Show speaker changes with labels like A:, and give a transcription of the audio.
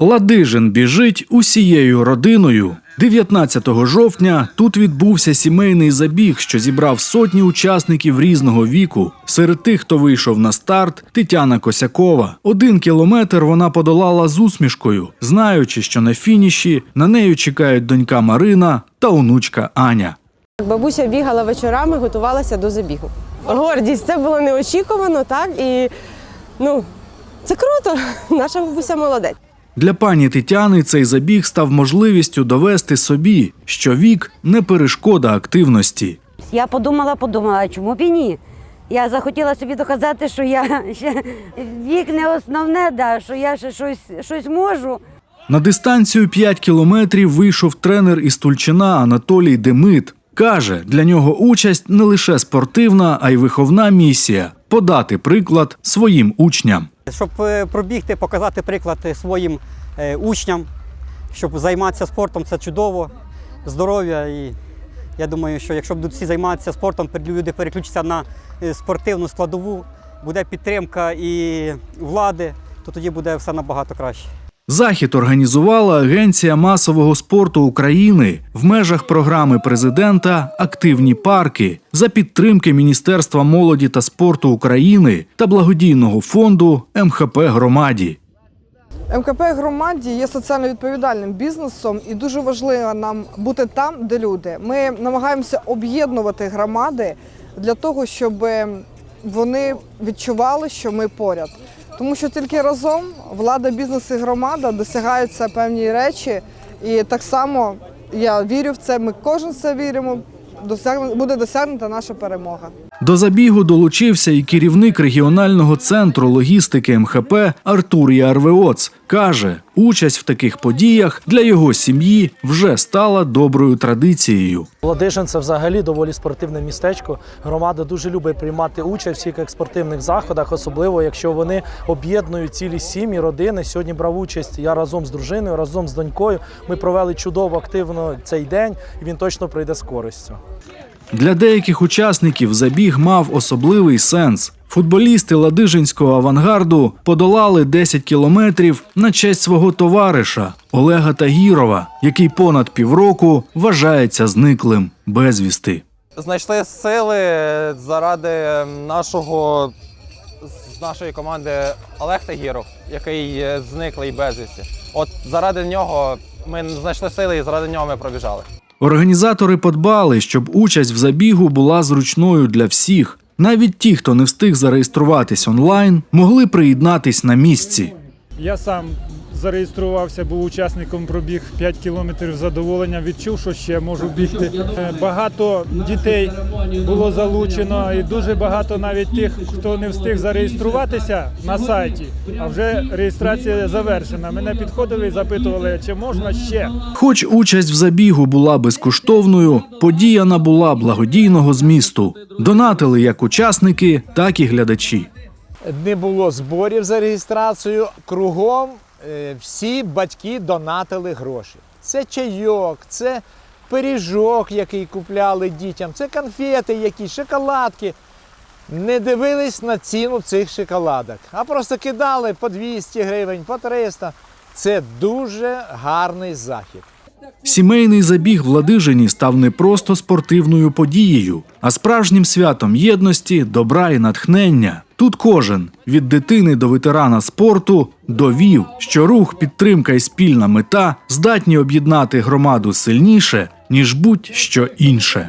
A: Ладижин біжить усією родиною. 19 жовтня тут відбувся сімейний забіг, що зібрав сотні учасників різного віку. Серед тих, хто вийшов на старт, Тетяна Косякова. Один кілометр вона подолала з усмішкою, знаючи, що на фініші на нею чекають донька Марина та онучка Аня.
B: Бабуся бігала вечорами, готувалася до забігу. Гордість, це було неочікувано, так? І ну, це круто. Наша бабуся молодець.
A: Для пані Тетяни цей забіг став можливістю довести собі, що вік не перешкода активності.
C: Я подумала, подумала, чому б і ні? Я захотіла собі доказати, що я ще вік не основне, да, що я ще щось, щось можу.
A: На дистанцію 5 кілометрів вийшов тренер із Тульчина Анатолій Демит. Каже, для нього участь не лише спортивна, а й виховна місія подати приклад своїм учням.
D: Щоб е, пробігти, показати приклад е, своїм е, учням, щоб займатися спортом, це чудово, здоров'я. І я думаю, що якщо будуть всі займатися спортом, люди переключаться на спортивну складову, буде підтримка і влади, то тоді буде все набагато краще.
A: Захід організувала Агенція масового спорту України в межах програми президента Активні парки за підтримки Міністерства молоді та спорту України та благодійного фонду МХП Громаді.
E: МКП громаді є соціально відповідальним бізнесом, і дуже важливо нам бути там, де люди. Ми намагаємося об'єднувати громади для того, щоб вони відчували, що ми поряд. Тому що тільки разом влада, бізнес і громада досягаються певні речі. І так само я вірю в це. Ми кожен в це віримо. Буде досягнута наша перемога.
A: До забігу долучився і керівник регіонального центру логістики МХП Артур Ярвеоц. Каже, участь в таких подіях для його сім'ї вже стала доброю традицією.
F: Ладижин це взагалі доволі спортивне містечко. Громада дуже любить приймати участь в всіх спортивних заходах, особливо якщо вони об'єднують цілі сім'ї, родини. Сьогодні брав участь я разом з дружиною, разом з донькою. Ми провели чудово активно цей день, і він точно прийде з користю.
A: Для деяких учасників забіг мав особливий сенс. Футболісти ладижинського авангарду подолали 10 кілометрів на честь свого товариша Олега Тагірова, який понад півроку вважається зниклим безвісти.
G: знайшли сили заради нашого з нашої команди Олег Тагіров, який зниклий безвісті. От заради нього ми знайшли сили і заради нього ми пробіжали.
A: Організатори подбали, щоб участь в забігу була зручною для всіх. Навіть ті, хто не встиг зареєструватись онлайн, могли приєднатись на місці.
H: Я сам зареєструвався, був учасником пробіг 5 кілометрів задоволення. Відчув, що ще можу бігти. Е, Багато дітей було залучено, і дуже багато навіть тих, хто не встиг зареєструватися на сайті. А вже реєстрація завершена. Мене підходили і запитували, чи можна ще.
A: Хоч участь в забігу була безкоштовною, подія набула благодійного змісту. Донатили як учасники, так і глядачі.
I: не було зборів за реєстрацію. Кругом всі батьки донатили гроші. Це чайок, це пиріжок, який купляли дітям, це конфети, якісь шоколадки. Не дивились на ціну цих шоколадок, а просто кидали по 200 гривень, по 300. Це дуже гарний захід.
A: Сімейний забіг в Ладижині став не просто спортивною подією, а справжнім святом єдності, добра і натхнення. Тут кожен від дитини до ветерана спорту довів, що рух, підтримка і спільна мета здатні об'єднати громаду сильніше ніж будь-що інше.